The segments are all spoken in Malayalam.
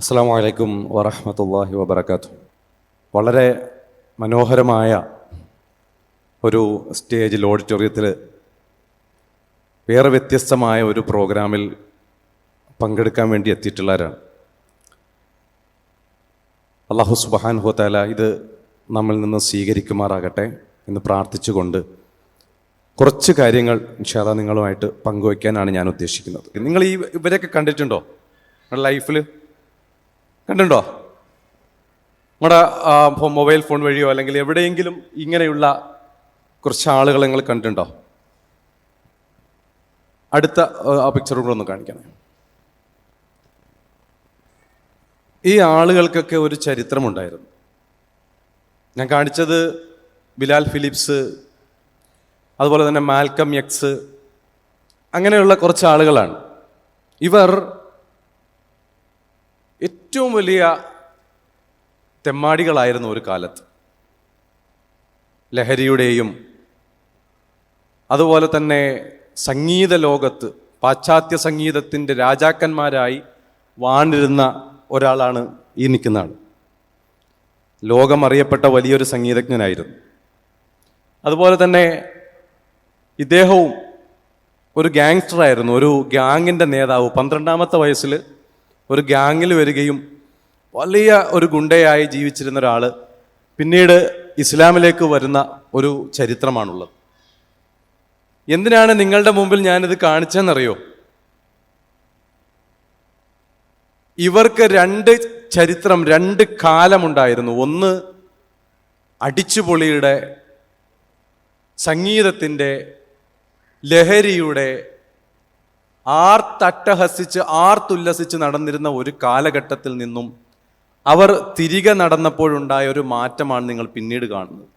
അസ്സാം വലൈക്കും വറഹമത്തല്ലാഹി വബർക്കാത്തു വളരെ മനോഹരമായ ഒരു സ്റ്റേജിൽ ഓഡിറ്റോറിയത്തിൽ വേറെ വ്യത്യസ്തമായ ഒരു പ്രോഗ്രാമിൽ പങ്കെടുക്കാൻ വേണ്ടി എത്തിയിട്ടുള്ളവരാണ്. അള്ളാഹു സുബഹാൻ ഹോത്താല ഇത് നമ്മിൽ നിന്ന് സ്വീകരിക്കുമാറാകട്ടെ എന്ന് പ്രാർത്ഥിച്ചുകൊണ്ട് കുറച്ച് കാര്യങ്ങൾ ഇൻഷാല്ല നിങ്ങളുമായിട്ട് പങ്കുവയ്ക്കാനാണ് ഞാൻ ഉദ്ദേശിക്കുന്നത്. നിങ്ങൾ ഈ ഇവരെയൊക്കെ കണ്ടിട്ടുണ്ടോ? ലൈഫിൽ കണ്ടിട്ടുണ്ടോ? നമ്മുടെ മൊബൈൽ ഫോൺ വഴിയോ അല്ലെങ്കിൽ എവിടെയെങ്കിലും ഇങ്ങനെയുള്ള കുറച്ച് ആളുകൾ നിങ്ങൾ കണ്ടിട്ടുണ്ടോ? അടുത്ത ആ പിക്ചർ കൂടെ ഒന്ന് കാണിക്കണേ. ഈ ആളുകൾക്കൊക്കെ ഒരു ചരിത്രമുണ്ടായിരുന്നു. ഞാൻ കാണിച്ചത് ബിലാൽ ഫിലിപ്സ് അതുപോലെ തന്നെ മാൽക്കം എക്സ് അങ്ങനെയുള്ള കുറച്ച് ആളുകളാണ്. ഇവർ ഏറ്റവും വലിയ തെമ്മാടികളായിരുന്നു ഒരു കാലത്ത്. ലഹരിയുടെയും അതുപോലെ തന്നെ സംഗീത ലോകത്ത് പാശ്ചാത്യ സംഗീതത്തിന്റെ രാജാക്കന്മാരായി വാണിരുന്ന ഒരാളാണ് ഈ നിൽക്കുന്ന ആൾ ലോകമറിയപ്പെട്ട വലിയൊരു സംഗീതജ്ഞനായിരുന്നു. അതുപോലെ തന്നെ ഇദ്ദേഹവും ഒരു ഗാങ്സ്റ്റർ ആയിരുന്നു ഒരു ഗ്യാങ്ങിന്റെ നേതാവ്. പന്ത്രണ്ടാമത്തെ വയസ്സിൽ ഒരു ഗ്യാങ്ങിൽ വരികയും വലിയ ഒരു ഗുണ്ടയായി ജീവിച്ചിരുന്ന ഒരാൾ പിന്നീട് ഇസ്ലാമിലേക്ക് വരുന്ന ഒരു ചരിത്രമാണുള്ളത്. എന്തിനാണ് നിങ്ങളുടെ മുമ്പിൽ ഞാനിത് കാണിച്ചെന്നറിയോ ഇവർക്ക് രണ്ട് ചരിത്രം രണ്ട് കാലമുണ്ടായിരുന്നു. ഒന്ന് അടിച്ചുപൊളിയുടെ സംഗീതത്തിന്റെ ലഹരിയുടെ ആർത്തട്ടഹസിച്ച് ആർത്തുല്ലസിച്ച് നടന്നിരുന്ന ഒരു കാലഘട്ടത്തിൽ നിന്നും അവർ തിരികെ നടന്നപ്പോഴുണ്ടായ ഒരു മാറ്റമാണ് നിങ്ങൾ പിന്നീട് കാണുന്നത്.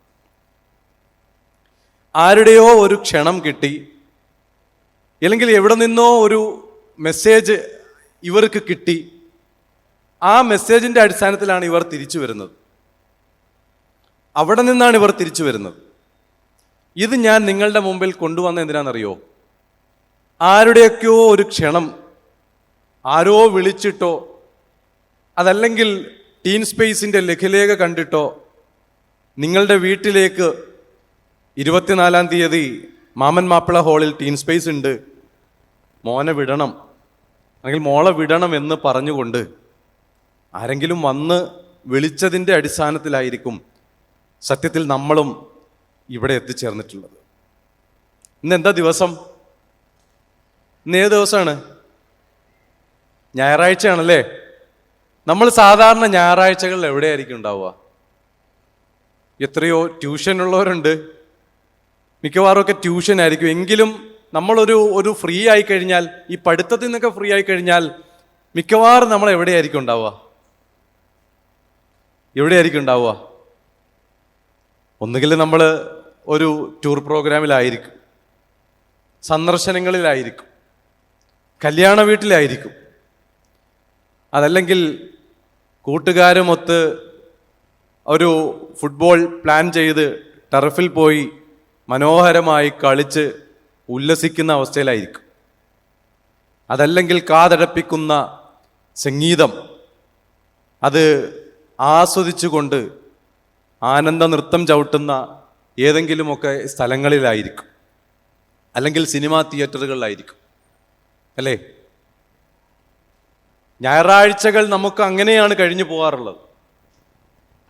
ആരുടെയോ ഒരു ക്ഷണം കിട്ടി. അല്ലെങ്കിൽ എവിടെ നിന്നോ ഒരു മെസ്സേജ് ഇവർക്ക് കിട്ടി. ആ മെസ്സേജിന്റെ അടിസ്ഥാനത്തിലാണ് ഇവർ തിരിച്ചു വരുന്നത്. അവിടെ നിന്നാണ് ഇവർ തിരിച്ചു വരുന്നത്. ഇത് ഞാൻ നിങ്ങളുടെ മുമ്പിൽ കൊണ്ടുവന്ന എന്തിനാണെന്നറിയോ? ആരുടെയൊക്കെയോ ഒരു ക്ഷണം ആരോ വിളിച്ചിട്ടോ അതല്ലെങ്കിൽ ടീൻ സ്പേസിന്റെ ലഘുലേഖ കണ്ടിട്ടോ നിങ്ങളുടെ വീട്ടിലേക്ക് ഇരുപത്തിനാലാം തീയതി മാമൻ മാപ്പിള ഹാളിൽ ടീൻ സ്പേസ് ഉണ്ട് മോനെ വിടണം അല്ലെങ്കിൽ മോളെ വിടണം എന്ന് പറഞ്ഞുകൊണ്ട് ആരെങ്കിലും വന്ന് വിളിച്ചതിന്റെ അടിസ്ഥാനത്തിലായിരിക്കും സത്യത്തിൽ നമ്മളും ഇവിടെ എത്തിച്ചേർന്നിട്ടുള്ളത്. ഇന്ന് എന്താ ദിവസം? ഇന്ന് ഏത് ദിവസമാണ്. ഞായറാഴ്ചയാണല്ലേ? നമ്മൾ സാധാരണ ഞായറാഴ്ചകളിൽ എവിടെയായിരിക്കും ഉണ്ടാവുക? എത്രയോ ട്യൂഷൻ ഉള്ളവരുണ്ട് മിക്കവാറും ഒക്കെ ട്യൂഷൻ ആയിരിക്കും എങ്കിലും നമ്മളൊരു ഒരു ഫ്രീ ആയി കഴിഞ്ഞാൽ ഈ പഠിത്തത്തിൽ നിന്നൊക്കെ ഫ്രീ ആയി കഴിഞ്ഞാൽ മിക്കവാറും നമ്മൾ എവിടെയായിരിക്കും ഉണ്ടാവുക? എവിടെയായിരിക്കും ഉണ്ടാവുക? ഒന്നുകിൽ നമ്മൾ ഒരു ടൂർ പ്രോഗ്രാമിലായിരിക്കും. സന്ദർശനങ്ങളിലായിരിക്കും. കല്യാണ വീട്ടിലായിരിക്കും. അതല്ലെങ്കിൽ കൂട്ടുകാരുമൊത്ത് ഒരു ഫുട്ബോൾ പ്ലാൻ ചെയ്ത് ടർഫിൽ പോയി മനോഹരമായി കളിച്ച് ഉല്ലസിക്കുന്ന അവസ്ഥയിലായിരിക്കും. അതല്ലെങ്കിൽ കാതടപ്പിക്കുന്ന സംഗീതം. അത് ആസ്വദിച്ചുകൊണ്ട് ആനന്ദ നൃത്തം ചവിട്ടുന്ന ഏതെങ്കിലുമൊക്കെ സ്ഥലങ്ങളിലായിരിക്കും. അല്ലെങ്കിൽ സിനിമാ തിയേറ്ററുകളിലായിരിക്കും. അല്ലേ? ഞായറാഴ്ചകൾ നമുക്ക് അങ്ങനെയാണ് കഴിഞ്ഞു പോകാറുള്ളത്.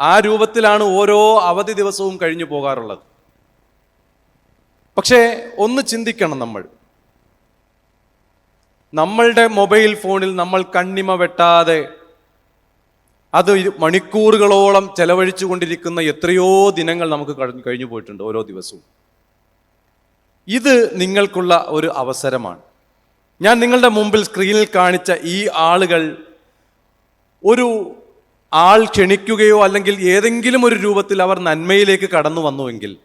ആ രൂപത്തിലാണ് ഓരോ അവധി ദിവസവും കഴിഞ്ഞു പോകാറുള്ളത്. പക്ഷേ ഒന്ന് ചിന്തിക്കണം നമ്മൾ. നമ്മളുടെ മൊബൈൽ ഫോണിൽ നമ്മൾ കണ്ണിമ വെട്ടാതെ അത് മണിക്കൂറുകളോളം ചെലവഴിച്ചു കൊണ്ടിരിക്കുന്ന എത്രയോ ദിനങ്ങൾ നമുക്ക് കഴിഞ്ഞു പോയിട്ടുണ്ട് ഓരോ ദിവസവും. ഇത് നിങ്ങൾക്കുള്ള ഒരു അവസരമാണ്. ഞാൻ നിങ്ങളുടെ മുമ്പിൽ സ്ക്രീനിൽ കാണിച്ച ഈ ആളുകൾ ഒരു ആൾ ക്ഷണിക്കുകയോ അല്ലെങ്കിൽ ഏതെങ്കിലും ഒരു രൂപത്തിൽ അവർ നന്മയിലേക്ക് കടന്നു വന്നുവെങ്കിൽ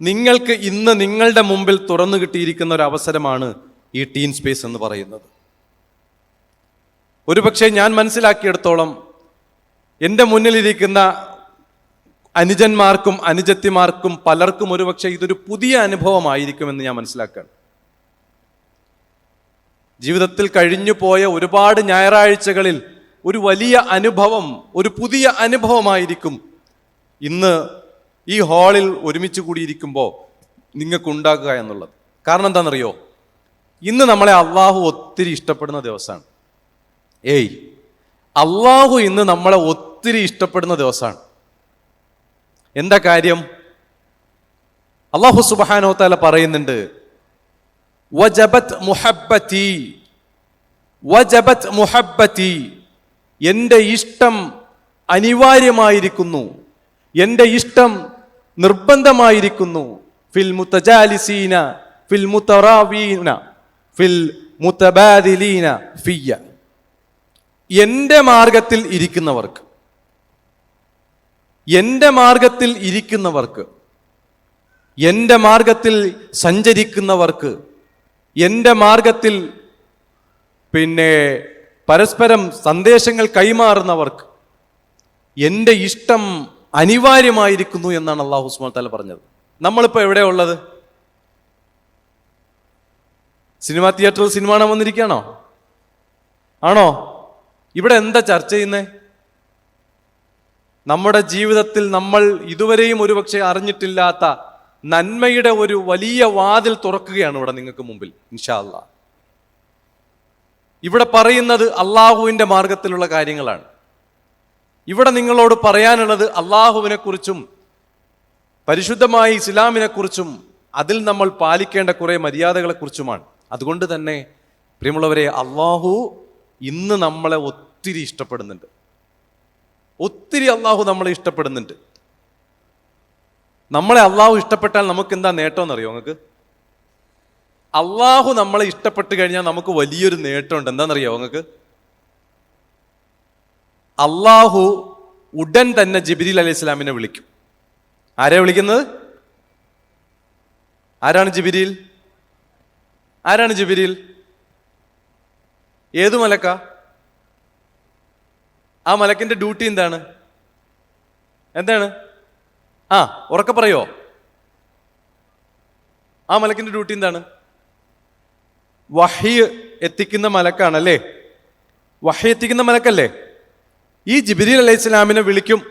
നിങ്ങൾക്ക് ഇന്ന് നിങ്ങളുടെ മുമ്പിൽ തുറന്നു കിട്ടിയിരിക്കുന്ന ഒരു അവസരമാണ് ഈ ടീൻ സ്പേസ് എന്ന് പറയുന്നത്. ഒരുപക്ഷെ ഞാൻ മനസ്സിലാക്കിയെടുത്തോളം എന്റെ മുന്നിലിരിക്കുന്ന അനുജന്മാർക്കും അനുജത്തിമാർക്കും പലർക്കും ഒരുപക്ഷെ ഇതൊരു പുതിയ അനുഭവമായിരിക്കുമെന്ന് ഞാൻ മനസ്സിലാക്കുകയാണ്. ജീവിതത്തിൽ കഴിഞ്ഞു പോയ ഒരുപാട് ഞായറാഴ്ചകളിൽ ഒരു വലിയ അനുഭവം ഒരു പുതിയ അനുഭവമായിരിക്കും. ഇന്ന് ഈ ഹാളിൽ ഒരുമിച്ച് കൂടിയിരിക്കുമ്പോൾ നിങ്ങൾക്കുണ്ടാക്കുക എന്നുള്ളത്. കാരണം എന്താണെന്നറിയോ? ഇന്ന് നമ്മളെ അള്ളാഹു ഒത്തിരി ഇഷ്ടപ്പെടുന്ന ദിവസമാണ് ഏയ് അള്ളാഹു ഇന്ന് നമ്മളെ ഒത്തിരി ഇഷ്ടപ്പെടുന്ന ദിവസമാണ് എന്താ കാര്യം? അള്ളാഹു സുബാനോത്താല താല പറയുന്നുണ്ട് വജബത് മുഹബത്തി വജബത് മുഹബത്തി എന്റെ ഇഷ്ടം അനിവാര്യമായിരിക്കുന്നു എന്റെ ഇഷ്ടം നിർബന്ധമായിരിക്കുന്നു ഫിൽ മുത്തജാലിസീന ഫിൽ മുത്തറാവീന ഫിൽ മുത്തബാദിലീന ഫിയ എന്റെ മാർഗത്തിൽ ഇരിക്കുന്നവർക്ക് എന്റെ മാർഗത്തിൽ ഇരിക്കുന്നവർക്ക് എന്റെ മാർഗത്തിൽ സഞ്ചരിക്കുന്നവർക്ക് എന്റെ മാർഗത്തിൽ പിന്നെ പരസ്പരം സന്ദേശങ്ങൾ കൈമാറുന്നവർക്ക് എന്റെ ഇഷ്ടം അനിവാര്യമായിരിക്കുന്നു എന്നാണ് അള്ളാഹു ഉസ്മാൻ തല പറഞ്ഞത്. നമ്മളിപ്പോൾ എവിടെയുള്ളത് സിനിമാ തിയേറ്ററിൽ സിനിമ കാണാൻ വന്നിരിക്കുകയാണോ? ആണോ? ഇവിടെ എന്താ ചർച്ച ചെയ്യുന്നത് നമ്മുടെ ജീവിതത്തിൽ നമ്മൾ ഇതുവരെയും ഒരുപക്ഷെ അറിഞ്ഞിട്ടില്ലാത്ത നന്മയുടെ ഒരു വലിയ വാതിൽ തുറക്കുകയാണ് ഇവിടെ നിങ്ങൾക്ക് മുമ്പിൽ ഇൻഷാല്ല ഇവിടെ പറയുന്നത് അള്ളാഹുവിന്റെ മാർഗത്തിലുള്ള കാര്യങ്ങളാണ്. ഇവിടെ നിങ്ങളോട് പറയാനുള്ളത് അള്ളാഹുവിനെ കുറിച്ചും പരിശുദ്ധമായ ഇസ്ലാമിനെക്കുറിച്ചും അതിൽ നമ്മൾ പാലിക്കേണ്ട കുറേ മര്യാദകളെ കുറിച്ചുമാണ് അതുകൊണ്ട് തന്നെ പ്രിയമുള്ളവരെ അള്ളാഹു ഇന്ന് നമ്മളെ ഒത്തിരി ഇഷ്ടപ്പെടുന്നുണ്ട്. ഒത്തിരി അള്ളാഹു നമ്മളെ ഇഷ്ടപ്പെടുന്നുണ്ട്. നമ്മളെ അള്ളാഹു ഇഷ്ടപ്പെട്ടാൽ നമുക്ക് എന്താ നേട്ടം എന്നറിയോ നിങ്ങൾക്ക്? അള്ളാഹു നമ്മളെ ഇഷ്ടപ്പെട്ട് കഴിഞ്ഞാൽ നമുക്ക് വലിയൊരു നേട്ടമുണ്ട്. എന്താണെന്നറിയോ നിങ്ങൾക്ക്? അള്ളാഹു ഉടൻ തന്നെ ജിബിരിൽ അലൈഹി സ്വലാമിനെ വിളിക്കും. ആരെയാ വിളിക്കുന്നത്? ആരാണ് ജിബിരിൽ? ആരാണ് ജിബിരിൽ? ഏതു മലക്ക? ആ മലക്കിന്റെ ഡ്യൂട്ടി എന്താണ്? എന്താണ്? ആ ഉറക്കെ പറയോ? ആ മലക്കിന്റെ ഡ്യൂട്ടി എന്താണ്? വഹി എത്തിക്കുന്ന മലക്കാണല്ലേ? വഹി എത്തിക്കുന്ന മലക്കല്ലേ? ഈ ജിബിരിൽ അലൈഹി സ്വലാമിനെ വിളിക്കും.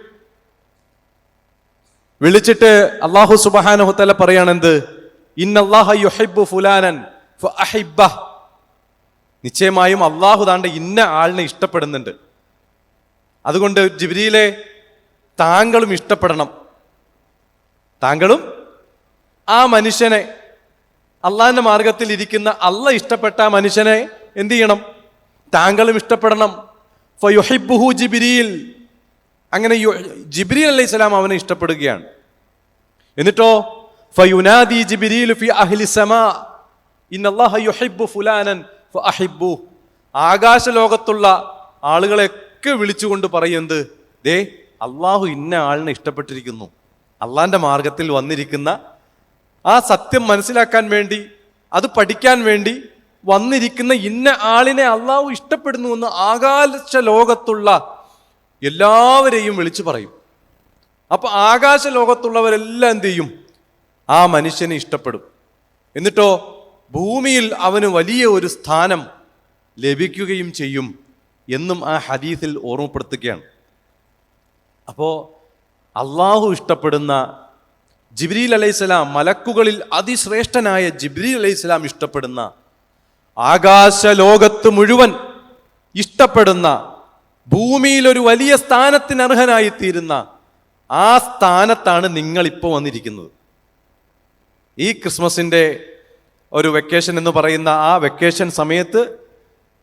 വിളിച്ചിട്ട് അള്ളാഹു സുബാനഹുത്തല പറയാണെന്ത്? ഇന്നല്ലാഹ ഫുലാനൻ. നിശ്ചയമായും അള്ളാഹു താണ്ട് ഇന്ന ആളിനെ ഇഷ്ടപ്പെടുന്നുണ്ട്. അതുകൊണ്ട് ജിബിരിയിലെ താങ്കളും ഇഷ്ടപ്പെടണം. താങ്കളും ആ മനുഷ്യനെ അള്ളാഹിന്റെ മാർഗത്തിൽ ഇരിക്കുന്ന അല്ല ഇഷ്ടപ്പെട്ട ആ മനുഷ്യനെ എന്തു ചെയ്യണം? താങ്കളും ഇഷ്ടപ്പെടണം. ഫയുഹിബ്ബുഹു ജിബ്രീൽ. അങ്ങനെ ജിബിരി അലൈഹി സ്വലാം അവനെ ഇഷ്ടപ്പെടുകയാണ്. എന്നിട്ടോ? ഫയുനാദി ജിബ്രീൽ ഫി അഹ്ലി സമാ. ഫുലാനൻ ആകാശ ലോകത്തുള്ള ആളുകളെയൊക്കെ വിളിച്ചുകൊണ്ട് പറയുന്നത് ദേ അള്ളാഹു ഇന്ന ആളിനെ ഇഷ്ടപ്പെട്ടിരിക്കുന്നു. അള്ളാന്റെ മാർഗത്തിൽ വന്നിരിക്കുന്ന ആ സത്യം മനസ്സിലാക്കാൻ വേണ്ടി അത് പഠിക്കാൻ വേണ്ടി വന്നിരിക്കുന്ന ഇന്ന ആളിനെ അള്ളാഹു ഇഷ്ടപ്പെടുന്നുവെന്ന് ആകാശ ലോകത്തുള്ള എല്ലാവരെയും വിളിച്ചു പറയും. അപ്പൊ ആകാശ ലോകത്തുള്ളവരെല്ലാം എന്ത് ചെയ്യും? ആ മനുഷ്യനെ ഇഷ്ടപ്പെടും. എന്നിട്ടോ ഭൂമിയിൽ അവന് വലിയ ഒരു സ്ഥാനം ലഭിക്കുകയും ചെയ്യും എന്നും ആ ഹദീസിൽ ഓർമ്മപ്പെടുത്തുകയാണ്. അപ്പോൾ അള്ളാഹു ഇഷ്ടപ്പെടുന്ന ജിബ്രീൽ അലൈഹിസ്സലാം മലക്കുകളിൽ അതിശ്രേഷ്ഠനായ ജിബ്രീൽ അലൈഹിസ്സലാം ഇഷ്ടപ്പെടുന്ന ആകാശ ലോകത്ത് മുഴുവൻ ഇഷ്ടപ്പെടുന്ന ഭൂമിയിൽ ഒരു വലിയ സ്ഥാനത്തിന് അർഹനായി തീരുന്ന ആ സ്ഥാനത്താണ് നിങ്ങളിപ്പോൾ വന്നിരിക്കുന്നത്. ഈ ക്രിസ്മസിന്റെ ഒരു വെക്കേഷൻ എന്ന് പറയുന്ന ആ വെക്കേഷൻ സമയത്ത്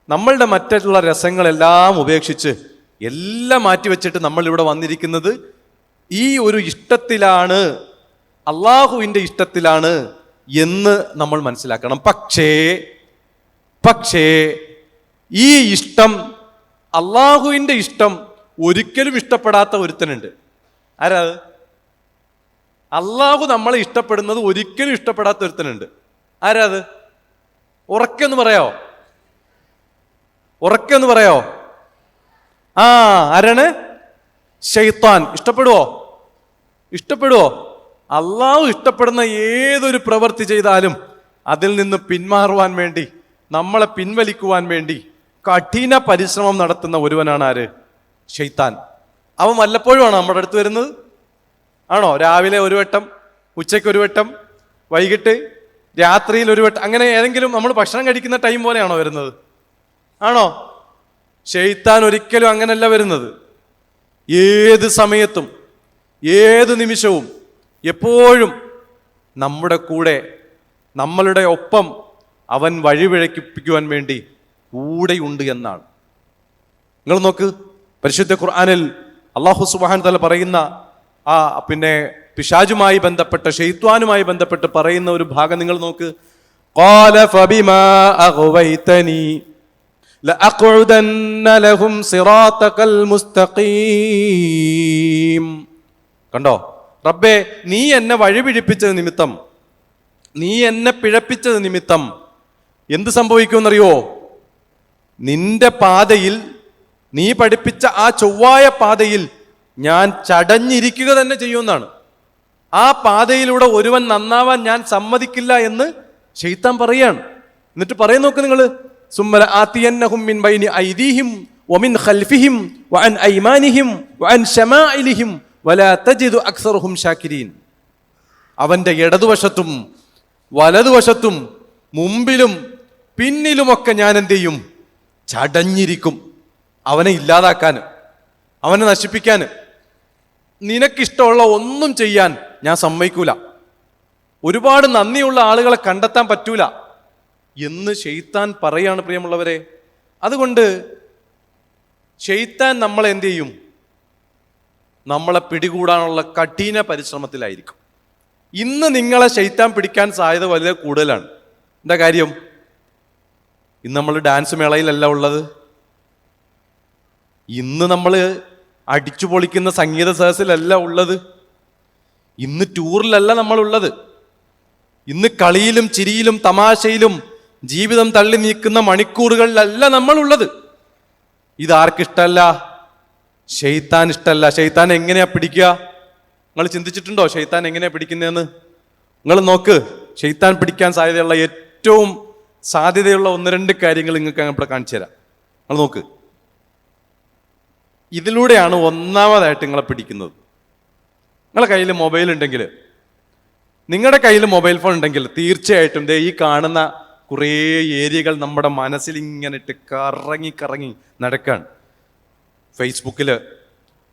നമ്മളുടെ മറ്റുള്ള രസങ്ങളെല്ലാം ഉപേക്ഷിച്ച് എല്ലാം മാറ്റിവെച്ചിട്ട് നമ്മളിവിടെ വന്നിരിക്കുന്നത് ഈ ഒരു ഇഷ്ടത്തിലാണ് അള്ളാഹുവിന്റെ ഇഷ്ടത്തിലാണ് എന്ന് നമ്മൾ മനസ്സിലാക്കണം. പക്ഷേ പക്ഷേ ഈ ഇഷ്ടം അള്ളാഹുവിന്റെ ഇഷ്ടം ഒരിക്കലും ഇഷ്ടപ്പെടാത്ത ഒരുത്തനുണ്ട്. ആരാ അള്ളാഹു നമ്മളെ ഇഷ്ടപ്പെടുന്നത് ഒരിക്കലും ഇഷ്ടപ്പെടാത്ത ഒരുത്തനുണ്ട്. ആരാ അത്? ഉറക്കെന്ന് പറയോ ഉറക്കെന്ന് പറയോ ആ ആരാണ്? ഷെയ്ത്താൻ ഇഷ്ടപ്പെടുവോ? ഇഷ്ടപ്പെടുവോ? അള്ളാഹു ഇഷ്ടപ്പെടുന്ന ഏതൊരു പ്രവൃത്തി ചെയ്താലും അതിൽ നിന്ന് പിന്മാറുവാൻ വേണ്ടി നമ്മളെ പിൻവലിക്കുവാൻ വേണ്ടി കഠിന പരിശ്രമം നടത്തുന്ന ഒരുവനാണ് ആര്? ഷെയ്ത്താൻ അവൻ വല്ലപ്പോഴുമാണ് നമ്മുടെ അടുത്ത് വരുന്നത്? ആണോ? രാവിലെ ഒരു വട്ടം ഉച്ചയ്ക്ക് ഒരു വട്ടം വൈകിട്ട് രാത്രിയിൽ ഒരു വട്ടം അങ്ങനെ ഏതെങ്കിലും നമ്മൾ ഭക്ഷണം കഴിക്കുന്ന ടൈം പോലെയാണോ വരുന്നത്? ആണോ? ഷെയ്ത്താൻ ഒരിക്കലും അങ്ങനല്ല വരുന്നത്. ഏത് സമയത്തും ഏത് നിമിഷവും എപ്പോഴും നമ്മുടെ കൂടെ നമ്മളുടെ ഒപ്പം അവൻ വഴിപിഴക്കിപ്പിക്കുവാൻ വേണ്ടി കൂടെയുണ്ട് എന്നാണ്. നിങ്ങൾ നോക്ക് പരിശുദ്ധ ഖുർആാനിൽ അള്ളാഹു സുബാൻ തല പറയുന്ന ആ പിന്നെ പിശാജുമായി ബന്ധപ്പെട്ട ഷെയ്ത്വാനുമായി ബന്ധപ്പെട്ട് പറയുന്ന ഒരു ഭാഗം നിങ്ങൾ നോക്ക്. ലഹും സിറാത്തകൽ മുസ്തഖീം കണ്ടോ? റബ്ബേ നീ എന്നെ വഴിപിഴിപ്പിച്ചത് നിമിത്തം. നീ എന്നെ പിഴപ്പിച്ചത് നിമിത്തം. എന്ത് സംഭവിക്കുമെന്നറിയോ? നിന്റെ പാതയിൽ നീ പഠിപ്പിച്ച ആ ചൊവ്വായ പാതയിൽ ഞാൻ ചടഞ്ഞിരിക്കുക തന്നെ ചെയ്യുമെന്നാണ് ആ പാതയിലൂടെ ഒരുവൻ നന്നാവാൻ ഞാൻ സമ്മതിക്കില്ല എന്ന് ചെയ്ത്താൻ പറയാണ്. എന്നിട്ട് പറയാൻ നോക്ക് നിങ്ങൾ അവന്റെ ഇടതുവശത്തും വലതുവശത്തും മുമ്പിലും പിന്നിലുമൊക്കെ ഞാൻ എന്ത് ചെയ്യും? ചടഞ്ഞിരിക്കും. അവനെ ഇല്ലാതാക്കാൻ അവനെ നശിപ്പിക്കാൻ. നിനക്കിഷ്ടമുള്ള ഒന്നും ചെയ്യാൻ ഞാൻ സമ്മതിക്കൂല. ഒരുപാട് നന്ദിയുള്ള ആളുകളെ കണ്ടെത്താൻ പറ്റൂല. എന്ന് ഷെയ്ത്താൻ പറയാണ് പ്രിയമുള്ളവരെ. അതുകൊണ്ട് ഷെയ്ത്താൻ നമ്മളെ എന്ത് ചെയ്യും? നമ്മളെ പിടികൂടാനുള്ള കഠിന പരിശ്രമത്തിലായിരിക്കും. ഇന്ന് നിങ്ങളെ ശൈത്താൻ പിടിക്കാൻ സാധ്യത വളരെ കൂടുതലാണ്. എന്താ കാര്യം? ഇന്ന് നമ്മൾ ഡാൻസ് മേളയിലല്ല ഉള്ളത്. ഇന്ന് നമ്മൾ അടിച്ചു പൊളിക്കുന്ന സംഗീത സദസ്സിലല്ല ഉള്ളത്. ഇന്ന് ടൂറിലല്ല നമ്മളുള്ളത് ഇന്ന് കളിയിലും ചിരിയിലും തമാശയിലും ജീവിതം തള്ളി നീക്കുന്ന മണിക്കൂറുകളിലല്ല നമ്മൾ ഉള്ളത് ഇതാർക്കിഷ്ടല്ല? ഷെയ്ത്താൻ ഇഷ്ടമല്ല ഷെയ്ത്താൻ എങ്ങനെയാ പിടിക്കുക? നിങ്ങൾ ചിന്തിച്ചിട്ടുണ്ടോ ഷെയ്ത്താൻ എങ്ങനെയാ പിടിക്കുന്നതെന്ന്? നിങ്ങൾ നോക്ക് ഷെയ്ത്താൻ പിടിക്കാൻ സാധ്യതയുള്ള ഏറ്റവും സാധ്യതയുള്ള ഒന്ന് രണ്ട് കാര്യങ്ങൾ നിങ്ങൾക്ക് ഇവിടെ കാണിച്ചു തരാം. നിങ്ങൾ നോക്ക്. ഇതിലൂടെയാണ് ഒന്നാമതായിട്ട് നിങ്ങളെ പിടിക്കുന്നത്. നിങ്ങളെ കയ്യിൽ മൊബൈൽ ഉണ്ടെങ്കിൽ നിങ്ങളുടെ കയ്യിൽ മൊബൈൽ ഫോൺ ഉണ്ടെങ്കിൽ തീർച്ചയായിട്ടും ഈ കാണുന്ന കുറേ ഏരിയകൾ നമ്മുടെ മനസ്സിൽ ഇങ്ങനെ ഇട്ട് കറങ്ങി കറങ്ങി നടക്കാണ്. ഫേസ്ബുക്കിൽ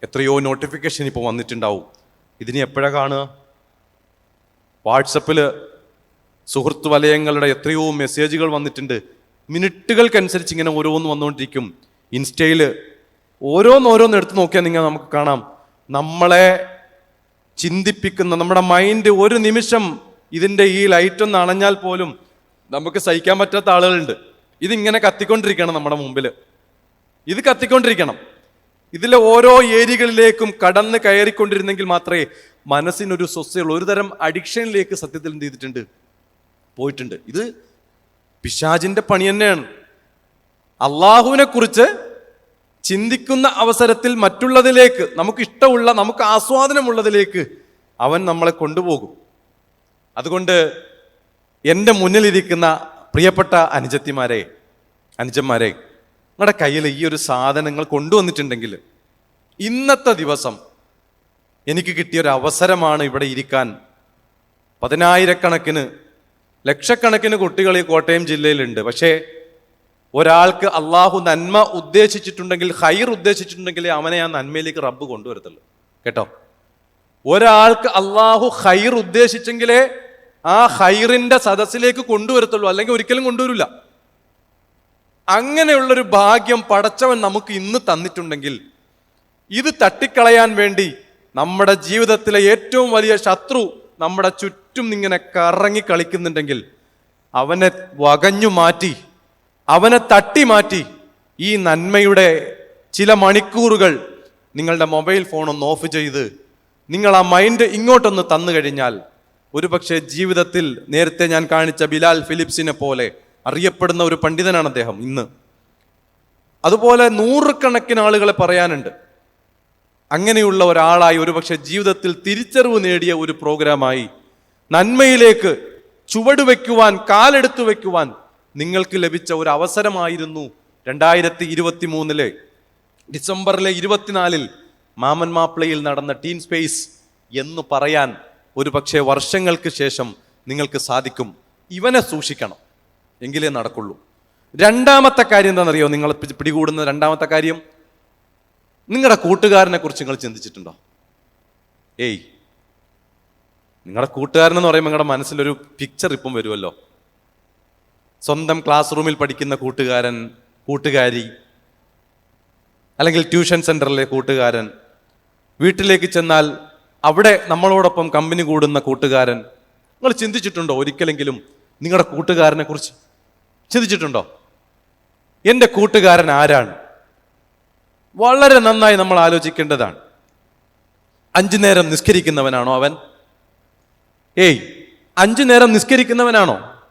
എത്രയോ നോട്ടിഫിക്കേഷൻ ഇപ്പോൾ വന്നിട്ടുണ്ടാവും. ഇതിനെ എപ്പോഴാണ് കാണുക? വാട്സപ്പിൽ സുഹൃത്ത് വലയങ്ങളുടെ എത്രയോ മെസ്സേജുകൾ വന്നിട്ടുണ്ട്. മിനിറ്റുകൾക്കനുസരിച്ച് ഇങ്ങനെ ഓരോന്ന് വന്നുകൊണ്ടിരിക്കും. ഇൻസ്റ്റയിൽ ഓരോന്നോരോന്ന് എടുത്ത് നോക്കിയാൽ നിങ്ങൾ നമുക്ക് കാണാം. നമ്മളെ ചിന്തിപ്പിക്കുന്ന നമ്മുടെ മൈൻഡ് ഒരു നിമിഷം ഇതിന്റെ ഈ ലൈറ്റ് ഒന്ന് അണഞ്ഞാൽ പോലും നമുക്ക് സഹിക്കാൻ പറ്റാത്ത ആളുകളുണ്ട്. ഇതിങ്ങനെ കത്തിക്കൊണ്ടിരിക്കണം നമ്മുടെ മുമ്പിൽ ഇത് കത്തിക്കൊണ്ടിരിക്കണം. ഇതിലെ ഓരോ ഏരികളിലേക്കും കടന്ന് കയറിക്കൊണ്ടിരുന്നെങ്കിൽ മാത്രമേ മനസ്സിനൊരു സ്വസ്ഥയുള്ളൂ ഒരു തരം അഡിക്ഷനിലേക്ക് സത്യത്തിൽ എന്ത് ചെയ്തിട്ടുണ്ട്? പോയിട്ടുണ്ട്. ഇത് പിശാജിന്റെ പണി തന്നെയാണ്. അള്ളാഹുവിനെ കുറിച്ച് ചിന്തിക്കുന്ന അവസരത്തിൽ മറ്റുള്ളതിലേക്ക് നമുക്ക് ഇഷ്ടമുള്ള നമുക്ക് ആസ്വാദനമുള്ളതിലേക്ക് അവൻ നമ്മളെ കൊണ്ടുപോകും. അതുകൊണ്ട് എന്റെ മുന്നിലിരിക്കുന്ന പ്രിയപ്പെട്ട അനുജത്തിമാരെ അനുജന്മാരെ നിങ്ങളുടെ കയ്യിൽ ഈ ഒരു സാധനങ്ങൾ കൊണ്ടുവന്നിട്ടുണ്ടെങ്കിൽ ഇന്നത്തെ ദിവസം എനിക്ക് കിട്ടിയ ഒരു അവസരമാണ് ഇവിടെ ഇരിക്കാൻ. പതിനായിരക്കണക്കിന് ലക്ഷക്കണക്കിന് കുട്ടികൾ ഈ കോട്ടയം ജില്ലയിലുണ്ട്. പക്ഷേ ഒരാൾക്ക് അള്ളാഹു നന്മ ഉദ്ദേശിച്ചിട്ടുണ്ടെങ്കിൽ ഹൈർ ഉദ്ദേശിച്ചിട്ടുണ്ടെങ്കിൽ അവനെ ആ നന്മയിലേക്ക് റബ്ബ് കൊണ്ടുവരത്തുള്ളൂ. കേട്ടോ? ഒരാൾക്ക് അള്ളാഹു ഹൈർ ഉദ്ദേശിച്ചെങ്കിലേ ആ ഹൈറിന്റെ സദസ്സിലേക്ക് കൊണ്ടുവരത്തുള്ളൂ. അല്ലെങ്കിൽ ഒരിക്കലും കൊണ്ടുവരില്ല അങ്ങനെയുള്ളൊരു ഭാഗ്യം പടച്ചവൻ നമുക്ക് ഇന്ന് തന്നിട്ടുണ്ടെങ്കിൽ ഇത് തട്ടിക്കളയാൻ വേണ്ടി നമ്മുടെ ജീവിതത്തിലെ ഏറ്റവും വലിയ ശത്രു നമ്മുടെ ചുറ്റും ഇങ്ങനെ കറങ്ങി കളിക്കുന്നുണ്ടെങ്കിൽ അവനെ വകഞ്ഞു മാറ്റി അവനെ തട്ടി മാറ്റി ഈ നന്മയുടെ ചില മണിക്കൂറുകൾ നിങ്ങളുടെ മൊബൈൽ ഫോണൊന്ന് ഓഫ് ചെയ്ത് നിങ്ങൾ ആ മൈൻഡ് ഇങ്ങോട്ടൊന്ന് തന്നു കഴിഞ്ഞാൽ ഒരുപക്ഷെ ജീവിതത്തിൽ നേരത്തെ ഞാൻ കാണിച്ച ബിലാൽ ഫിലിപ്സിനെ പോലെ അറിയപ്പെടുന്ന ഒരു പണ്ഡിതനാണ് അദ്ദേഹം ഇന്ന്. അതുപോലെ നൂറുകണക്കിന് ആളുകളെ പറയാനുണ്ട്. അങ്ങനെയുള്ള ഒരാളായി ഒരുപക്ഷെ ജീവിതത്തിൽ തിരിച്ചറിവ് നേടിയ ഒരു പ്രോഗ്രാമായി നന്മയിലേക്ക് ചുവട് വയ്ക്കുവാൻ കാലെടുത്തു വയ്ക്കുവാൻ നിങ്ങൾക്ക് ലഭിച്ച ഒരു അവസരമായിരുന്നു രണ്ടായിരത്തി ഇരുപത്തി മൂന്നിലെ ഡിസംബറിലെ ഇരുപത്തിനാലിൽ മാമൻ മാപ്പിളയിൽ നടന്ന ടീം സ്പേസ് എന്ന് പറയാൻ ഒരു പക്ഷേ വർഷങ്ങൾക്ക് ശേഷം നിങ്ങൾക്ക് സാധിക്കും. ഇവനെ സൂക്ഷിക്കണം. എങ്കിലേ നടക്കുള്ളൂ. രണ്ടാമത്തെ കാര്യം എന്താണെന്നറിയോ? നിങ്ങൾ പിടികൂടുന്ന രണ്ടാമത്തെ കാര്യം? നിങ്ങളുടെ കൂട്ടുകാരനെ കുറിച്ച് നിങ്ങൾ ചിന്തിച്ചിട്ടുണ്ടോ? ഏയ്. നിങ്ങളുടെ കൂട്ടുകാരൻ എന്ന് പറയുമ്പോൾ നിങ്ങളുടെ മനസ്സിലൊരു പിക്ചർ ഇപ്പം വരുമല്ലോ. സ്വന്തം ക്ലാസ് റൂമിൽ പഠിക്കുന്ന കൂട്ടുകാരൻ കൂട്ടുകാരി അല്ലെങ്കിൽ ട്യൂഷൻ സെന്ററിലെ കൂട്ടുകാരൻ വീട്ടിലേക്ക് ചെന്നാൽ അവിടെ നമ്മളോടൊപ്പം കമ്പനി കൂടുന്ന കൂട്ടുകാരൻ നിങ്ങൾ ചിന്തിച്ചിട്ടുണ്ടോ ഒരിക്കലെങ്കിലും നിങ്ങളുടെ കൂട്ടുകാരനെ കുറിച്ച്? ചിന്തിച്ചിട്ടുണ്ടോ? എന്റെ കൂട്ടുകാരൻ ആരാണ്? വളരെ നന്നായി നമ്മൾ ആലോചിക്കേണ്ടതാണ്. അഞ്ചു നേരം നിസ്കരിക്കുന്നവനാണോ അവൻ? ഏയ് അഞ്ചു നേരം നിസ്കരിക്കുന്നവനാണോ?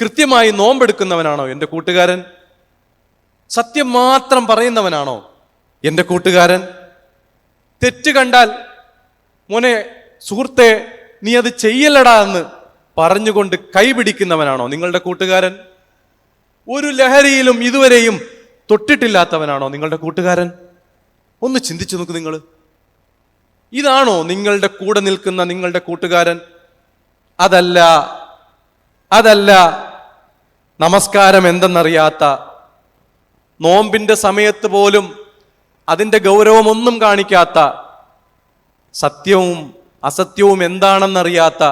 കൃത്യമായി നോമ്പെടുക്കുന്നവനാണോ എന്റെ കൂട്ടുകാരൻ? സത്യം മാത്രം പറയുന്നവനാണോ എന്റെ കൂട്ടുകാരൻ? തെറ്റ് കണ്ടാൽ മോനെ സുഹൃത്തെ നീ അത് ചെയ്യലടാ എന്ന് പറഞ്ഞുകൊണ്ട് കൈപിടിക്കുന്നവനാണോ നിങ്ങളുടെ കൂട്ടുകാരൻ? ഒരു ലഹരിയിലും ഇതുവരെയും തൊട്ടിട്ടില്ലാത്തവനാണോ നിങ്ങളുടെ കൂട്ടുകാരൻ? ഒന്ന് ചിന്തിച്ചു നോക്ക് നിങ്ങൾ ഇതാണോ നിങ്ങളുടെ കൂടെ നിൽക്കുന്ന നിങ്ങളുടെ കൂട്ടുകാരൻ? അതല്ല അതല്ല നമസ്കാരം എന്തെന്നറിയാത്ത നോമ്പിന്റെ സമയത്ത് പോലും അതിന്റെ ഗൗരവമൊന്നും കാണിക്കാത്ത സത്യവും അസത്യവും എന്താണെന്നറിയാത്ത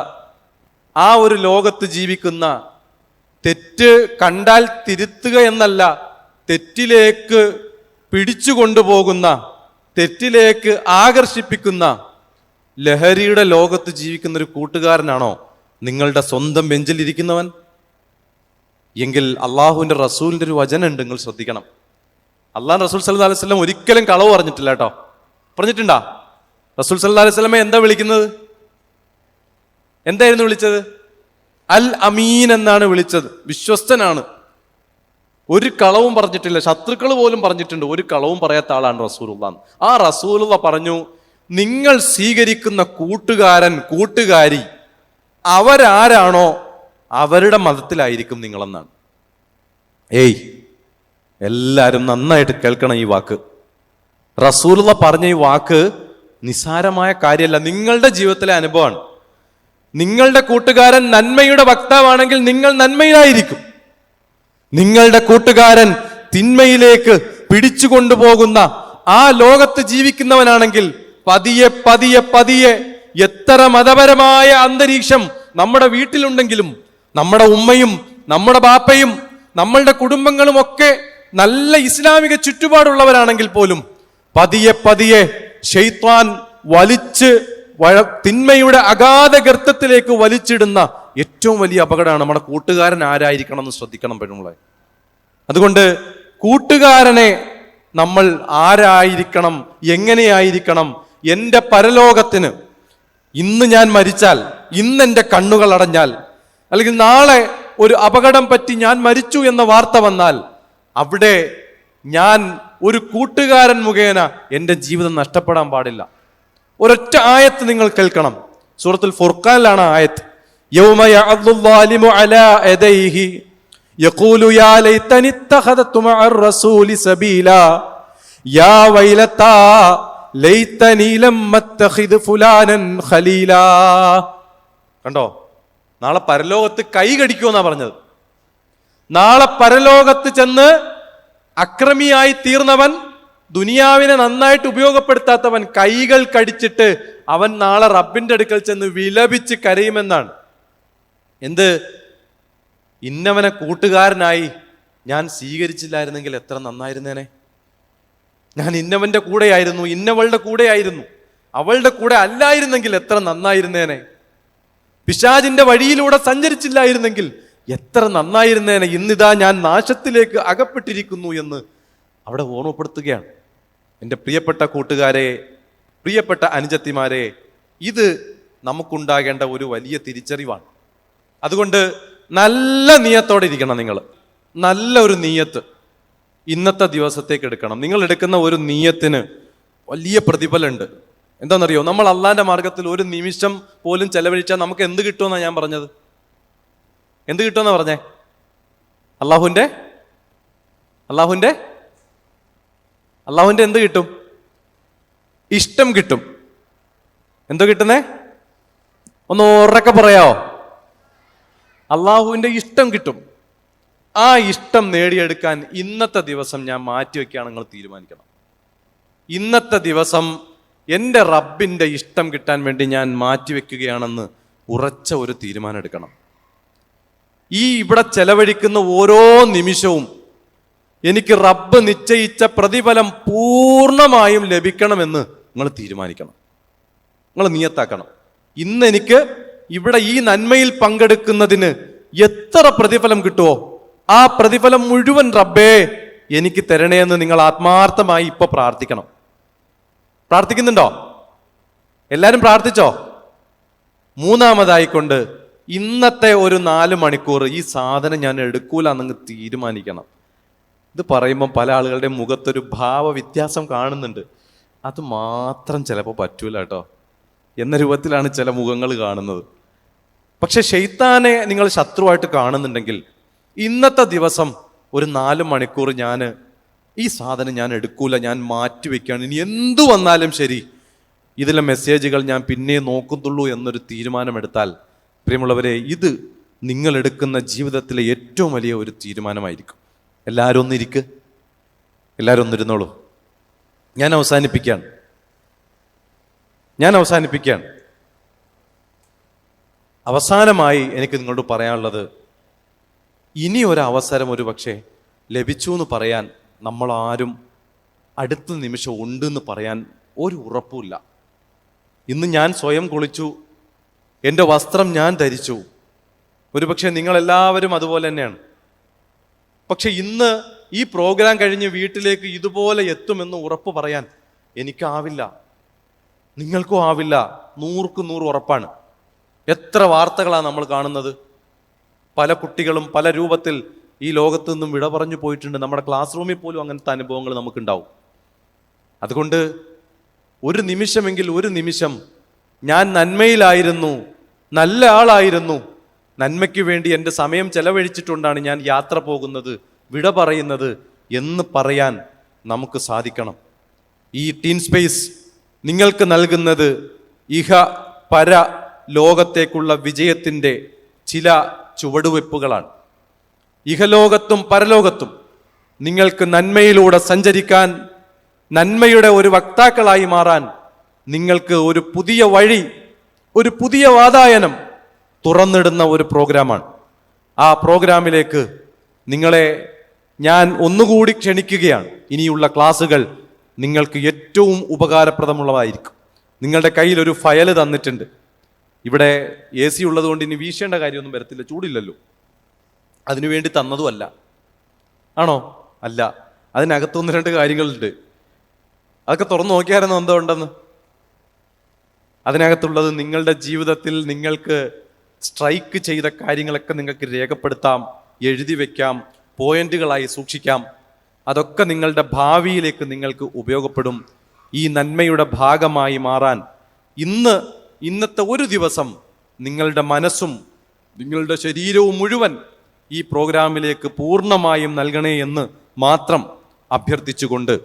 ആ ഒരു ലോകത്ത് ജീവിക്കുന്ന തെറ്റ് കണ്ടാൽ തിരുത്തുക എന്നല്ല തെറ്റിലേക്ക് പിടിച്ചു കൊണ്ടുപോകുന്ന തെറ്റിലേക്ക് ആകർഷിപ്പിക്കുന്ന ലഹരിയുടെ ലോകത്ത് ജീവിക്കുന്ന ഒരു കൂട്ടുകാരനാണോ? നിങ്ങളുടെ സ്വന്തം ബെഞ്ചിലിരിക്കുന്നവൻ എങ്കിൽ അള്ളാഹുവിന്റെ റസൂലിന്റെ ഒരു വചനമുണ്ട് നിങ്ങൾ ശ്രദ്ധിക്കണം. അള്ളാഹ് റസൂൽ സല്ലല്ലാഹു അലൈഹി ഒരിക്കലും കളവ് പറഞ്ഞിട്ടില്ല കേട്ടോ. പറഞ്ഞിട്ടുണ്ടാ? റസൂൽ സല്ലാ അലൈഹി സ്വലമെ എന്താ വിളിക്കുന്നത്? എന്തായിരുന്നു വിളിച്ചത്? അൽ അമീൻ എന്നാണ് വിളിച്ചത്. വിശ്വസ്തനാണ്. ഒരു കളവും പറഞ്ഞിട്ടില്ല. ശത്രുക്കൾ പോലും പറഞ്ഞിട്ടുണ്ട്. ഒരു കളവും പറയാത്ത ആളാണ് റസൂലുള്ള. ആ റസൂലുള്ള പറഞ്ഞു നിങ്ങൾ സ്വീകരിക്കുന്ന കൂട്ടുകാരൻ കൂട്ടുകാരി അവരാരാണോ അവരുടെ മതത്തിലായിരിക്കും നിങ്ങളെന്നാണ്. ഏയ് എല്ലാവരും നന്നായിട്ട് കേൾക്കണം ഈ വാക്ക്. റസൂലുള്ള പറഞ്ഞ ഈ വാക്ക് നിസാരമായ കാര്യമല്ല. നിങ്ങളുടെ ജീവിതത്തിലെ അനുഭവമാണ്. നിങ്ങളുടെ കൂട്ടുകാരൻ നന്മയുടെ വക്താവാണെങ്കിൽ നിങ്ങൾ നന്മയിലായിരിക്കും. നിങ്ങളുടെ കൂട്ടുകാരൻ തിന്മയിലേക്ക് പിടിച്ചു കൊണ്ടുപോകുന്ന ആ ലോകത്ത് ജീവിക്കുന്നവനാണെങ്കിൽ പതിയെ പതിയെ പതിയെ എത്ര മതപരമായ അന്തരീക്ഷം നമ്മുടെ വീട്ടിലുണ്ടെങ്കിലും നമ്മുടെ ഉമ്മയും നമ്മുടെ ബാപ്പയും നമ്മളുടെ കുടുംബങ്ങളും ഒക്കെ നല്ല ഇസ്ലാമിക ചുറ്റുപാടുള്ളവരാണെങ്കിൽ പോലും പതിയെ പതിയെ ഷെയ്ത്താൻ വലിച്ച് തിന്മയുടെ അഗാധ ഗർത്തത്തിലേക്ക് വലിച്ചിടുന്ന ഏറ്റവും വലിയ അപകടമാണ് നമ്മുടെ കൂട്ടുകാരൻ ആരായിരിക്കണം എന്ന് ശ്രദ്ധിക്കണം പെണ്ണുങ്ങളെ. അതുകൊണ്ട് കൂട്ടുകാരനെ നമ്മൾ ആരായിരിക്കണം എങ്ങനെയായിരിക്കണം എന്റെ പരലോകത്തിന് ഇന്ന് ഞാൻ മരിച്ചാൽ ഇന്ന് എന്റെ കണ്ണുകൾ അടഞ്ഞാൽ അല്ലെങ്കിൽ നാളെ ഒരു അപകടം പറ്റി ഞാൻ മരിച്ചു എന്ന വാർത്ത വന്നാൽ അവിടെ ഞാൻ ഒരു കൂട്ടുകാരൻ മുഖേന എൻ്റെ ജീവിതം നഷ്ടപ്പെടാൻ പാടില്ല ഒരൊറ്റ ആയത്ത് നിങ്ങൾ കേൾക്കണം സൂറത്തുൽ ഫുർഖാനിലാണ് ആ ആയത്ത് യൗമ യഅദ്ദു الظالم على يديه يقول يا ليتني اتخذت مع الرسول سبيلا يا ويلتى ليتني لم اتخذ فلانا خليلا കണ്ടോ നാളെ പരലോകത്ത് കൈ കടിക്കുമെന്നാ പറഞ്ഞത് നാളെ പരലോകത്ത് ചെന്ന് അക്രമിയായി തീർന്നവൻ ദുനിയാവിനെ നന്നായിട്ട് ഉപയോഗപ്പെടുത്താത്തവൻ കൈകൾ കടിച്ചിട്ട് അവൻ നാളെ റബ്ബിന്റെ അടുക്കൽ ചെന്ന് വിലപിച്ച് കരയുമെന്നാണ്. എന്ത്? ഇന്നവനെ കൂട്ടുകാരനായി ഞാൻ സ്വീകരിച്ചില്ലായിരുന്നെങ്കിൽ എത്ര നന്നായിരുന്നേനെ? ഞാൻ ഇന്നവന്റെ കൂടെയായിരുന്നു ഇന്നവളുടെ കൂടെയായിരുന്നു. അവളുടെ കൂടെ അല്ലായിരുന്നെങ്കിൽ എത്ര നന്നായിരുന്നേനെ? പിശാജിന്റെ വഴിയിലൂടെ സഞ്ചരിച്ചില്ലായിരുന്നെങ്കിൽ എത്ര നന്നായിരുന്നേനെ ഇന്നിതാ ഞാൻ നാശത്തിലേക്ക് അകപ്പെട്ടിരിക്കുന്നു എന്ന് അവിടെ ഓർമ്മപ്പെടുത്തുകയാണ്. എന്റെ പ്രിയപ്പെട്ട കൂട്ടുകാരെ പ്രിയപ്പെട്ട അനുജത്തിമാരെ ഇത് നമുക്കുണ്ടാകേണ്ട ഒരു വലിയ തിരിച്ചറിവാണ്. അതുകൊണ്ട് നല്ല നീയത്തോടെ ഇരിക്കണം നിങ്ങൾ. നല്ല ഒരു നീയത്ത് ഇന്നത്തെ ദിവസത്തേക്ക് എടുക്കണം. നിങ്ങൾ എടുക്കുന്ന ഒരു നീയത്തിന് വലിയ പ്രതിഫലമുണ്ട്. എന്താണെന്നറിയോ? നമ്മൾ അള്ളാന്റെ മാർഗത്തിൽ ഒരു നിമിഷം പോലും ചെലവഴിച്ചാൽ നമുക്ക് എന്ത് കിട്ടുമെന്നാണ് ഞാൻ പറഞ്ഞത്? എന്ത് കിട്ടുമെന്ന് പറഞ്ഞേ? അള്ളാഹുവിന്റെ അള്ളാഹുവിന്റെ അള്ളാഹുവിന്റെ എന്ത് കിട്ടും? ഇഷ്ടം കിട്ടും. എന്തോ കിട്ടുന്നേ? ഒന്ന് ഉറക്കെ പറയാവോ? അള്ളാഹുവിന്റെ ഇഷ്ടം കിട്ടും. ആ ഇഷ്ടം നേടിയെടുക്കാൻ ഇന്നത്തെ ദിവസം ഞാൻ മാറ്റിവെക്കുകയാണ് നിങ്ങൾ തീരുമാനിക്കണം. ഇന്നത്തെ ദിവസം എന്റെ റബ്ബിന്റെ ഇഷ്ടം കിട്ടാൻ വേണ്ടി ഞാൻ മാറ്റിവെക്കുകയാണെന്ന് ഉറച്ച ഒരു തീരുമാനം എടുക്കണം. ഈ ഇവിടെ ചെലവഴിക്കുന്ന ഓരോ നിമിഷവും എനിക്ക് റബ്ബ് നിശ്ചയിച്ച പ്രതിഫലം പൂർണമായും ലഭിക്കണമെന്ന് നിങ്ങൾ തീരുമാനിക്കണം. നിങ്ങൾ നിയത്താക്കണം. ഇന്ന് എനിക്ക് ഇവിടെ ഈ നന്മയിൽ പങ്കെടുക്കുന്നതിന് എത്ര പ്രതിഫലം കിട്ടുമോ ആ പ്രതിഫലം മുഴുവൻ റബ്ബേ എനിക്ക് തരണേന്ന് നിങ്ങൾ ആത്മാർത്ഥമായി ഇപ്പൊ പ്രാർത്ഥിക്കണം. പ്രാർത്ഥിക്കുന്നുണ്ടോ? എല്ലാരും പ്രാർത്ഥിച്ചോ? മൂന്നാമതായിക്കൊണ്ട് ഇന്നത്തെ ഒരു നാല് മണിക്കൂർ ഈ സാധനം ഞാൻ എടുക്കൂല എന്നങ്ങ് തീരുമാനിക്കണം. ഇത് പറയുമ്പോൾ പല ആളുകളുടെ മുഖത്തൊരു ഭാവ വ്യത്യാസം കാണുന്നുണ്ട്. അത് മാത്രം ചിലപ്പോൾ പറ്റൂല കേട്ടോ. എന്ന രൂപത്തിലാണ് ചില മുഖങ്ങൾ കാണുന്നത്. പക്ഷെ ഷെയ്ത്താനെ നിങ്ങൾ ശത്രുവായിട്ട് കാണുന്നുണ്ടെങ്കിൽ ഇന്നത്തെ ദിവസം ഒരു നാല് മണിക്കൂർ ഞാൻ ഈ സാധനം ഞാൻ എടുക്കൂല ഞാൻ മാറ്റി വെക്കുകയാണ്. ഇനി എന്തു വന്നാലും ശരി ഇതിലെ മെസ്സേജുകൾ ഞാൻ പിന്നെ നോക്കുന്നുള്ളൂ എന്നൊരു തീരുമാനമെടുത്താൽ പ്രിയമുള്ളവരെ ഇത് നിങ്ങൾ എടുക്കുന്ന ജീവിതത്തിലെ ഏറ്റവും വലിയ ഒരു തീരുമാനമായിരിക്കും. എല്ലാവരും ഒന്നിരിക്ക്. എല്ലാവരും ഒന്നിരുന്നോളൂ. ഞാൻ അവസാനിപ്പിക്കുകയാണ്. ഞാൻ അവസാനിപ്പിക്കുകയാണ്. അവസാനമായി എനിക്ക് നിങ്ങളോട് പറയാനുള്ളത് ഇനി ഒരു അവസരം ഒരു പക്ഷേ ലഭിച്ചു എന്ന് പറയാൻ നമ്മളാരും അടുത്ത നിമിഷം ഉണ്ടെന്ന് പറയാൻ ഒരു ഉറപ്പുമില്ല. ഇന്ന് ഞാൻ സ്വയം കുളിച്ചു എന്റെ വസ്ത്രം ഞാൻ ധരിച്ചു. ഒരുപക്ഷെ നിങ്ങളെല്ലാവരും അതുപോലെ തന്നെയാണ്. പക്ഷെ ഇന്ന് ഈ പ്രോഗ്രാം കഴിഞ്ഞ് വീട്ടിലേക്ക് ഇതുപോലെ എത്തുമെന്ന് ഉറപ്പ് പറയാൻ എനിക്കാവില്ല. നിങ്ങൾക്കും ആവില്ല. നൂറുക്ക് നൂറ് ഉറപ്പാണ്. എത്ര വാർത്തകളാണ് നമ്മൾ കാണുന്നത്? പല കുട്ടികളും പല രൂപത്തിൽ ഈ ലോകത്തു നിന്നും വിട പറഞ്ഞു പോയിട്ടുണ്ട്. നമ്മുടെ ക്ലാസ് റൂമിൽ പോലും അങ്ങനത്തെ അനുഭവങ്ങൾ നമുക്കുണ്ടാവും. അതുകൊണ്ട് ഒരു നിമിഷമെങ്കിൽ ഒരു നിമിഷം ഞാൻ നന്മയിലായിരുന്നു നല്ല ആളായിരുന്നു. നന്മയ്ക്ക് വേണ്ടി എന്റെ സമയം ചെലവഴിച്ചിട്ടുണ്ടാണ് ഞാൻ യാത്ര പോകുന്നത് വിട പറയുന്നത് എന്ന് പറയാൻ നമുക്ക് സാധിക്കണം. ഈ ടീൻ സ്പേസ് നിങ്ങൾക്ക് നൽകുന്നത് ഇഹ പര ലോകത്തേക്കുള്ള വിജയത്തിന്റെ ചില ചുവടുവെപ്പുകളാണ് ഇഹലോകത്തും പരലോകത്തും നിങ്ങൾക്ക് നന്മയിലൂടെ സഞ്ചരിക്കാൻ നന്മയുടെ ഒരു വക്താക്കളായി മാറാൻ നിങ്ങൾക്ക് ഒരു പുതിയ വഴി ഒരു പുതിയ വാതായനം തുറന്നിടുന്ന ഒരു പ്രോഗ്രാമാണ്. ആ പ്രോഗ്രാമിലേക്ക് നിങ്ങളെ ഞാൻ ഒന്നുകൂടി ക്ഷണിക്കുകയാണ്. ഇനിയുള്ള ക്ലാസ്സുകൾ നിങ്ങൾക്ക് ഏറ്റവും ഉപകാരപ്രദമുള്ളതായിരിക്കും. നിങ്ങളുടെ കയ്യിൽ ഒരു ഫയൽ തന്നിട്ടുണ്ട്. ഇവിടെ എ സി ഉള്ളതുകൊണ്ട് ഇനി വീശേണ്ട കാര്യമൊന്നും വരത്തില്ല. ചൂടില്ലല്ലോ. അതിനുവേണ്ടി തന്നതുമല്ല. ആണോ? അല്ല. അതിനകത്തൊന്ന് രണ്ട് കാര്യങ്ങളുണ്ട്. അതൊക്കെ തുറന്നു നോക്കിയായിരുന്നു എന്തോ ഉണ്ടെന്ന്? അതിനകത്തുള്ളത് നിങ്ങളുടെ ജീവിതത്തിൽ നിങ്ങൾക്ക് സ്ട്രൈക്ക് ചെയ്ത കാര്യങ്ങളൊക്കെ നിങ്ങൾക്ക് രേഖപ്പെടുത്താം എഴുതി വയ്ക്കാം പോയിന്റുകളായി സൂക്ഷിക്കാം. അതൊക്കെ നിങ്ങളുടെ ഭാവിയിലേക്ക് നിങ്ങൾക്ക് ഉപയോഗപ്പെടും. ഈ നന്മയുടെ ഭാഗമായി മാറാൻ. ഇന്ന് ഇന്നത്തെ ഒരു ദിവസം നിങ്ങളുടെ മനസ്സും നിങ്ങളുടെ ശരീരവും മുഴുവൻ ഈ പ്രോഗ്രാമിലേക്ക് പൂർണമായും നൽകണേ എന്ന് മാത്രം അഭ്യർത്ഥിച്ചുകൊണ്ട്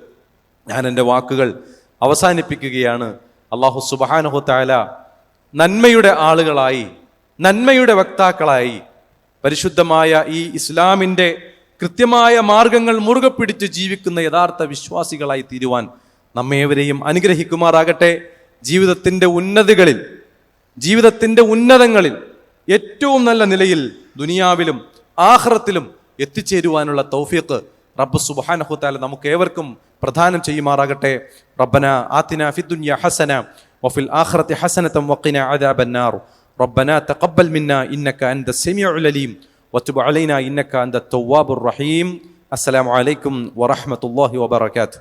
ഞാൻ എന്റെ വാക്കുകൾ അവസാനിപ്പിക്കുകയാണ്. അള്ളാഹു സുബാനുഹുത്തായ നന്മയുടെ ആളുകളായി നന്മയുടെ വക്താക്കളായി പരിശുദ്ധമായ ഈ ഇസ്ലാമിന്റെ കൃത്യമായ മാർഗങ്ങൾ മുറുകെ പിടിച്ച് ജീവിക്കുന്ന യഥാർത്ഥ വിശ്വാസികളായി തീരുവാൻ നമ്മേവരെയും അനുഗ്രഹിക്കുമാറാകട്ടെ. ജീവിതത്തിന്റെ ഉന്നതികളിൽ ജീവിതത്തിന്റെ ഉന്നതങ്ങളിൽ ഏറ്റവും നല്ല നിലയിൽ ദുനിയാവിലും ആഹ്റത്തിലും എത്തിച്ചേരുവാനുള്ള തൗഫീഖ് റബ്ബ് സുബാനഹുത്താല നമുക്ക് ഏവർക്കും പ്രദാനം ചെയ്യുമാറാകട്ടെ റബ്ബന ആതിന ഫിദ്ദുനിയ ഹസന വഫിൽ ആഖിറതി ഹസനതൻ വഖിന അദാബന്നാർ ربنا تقبل منا انك انت السميع العليم وتب علينا انك انت التواب الرحيم السلام عليكم ورحمه الله وبركاته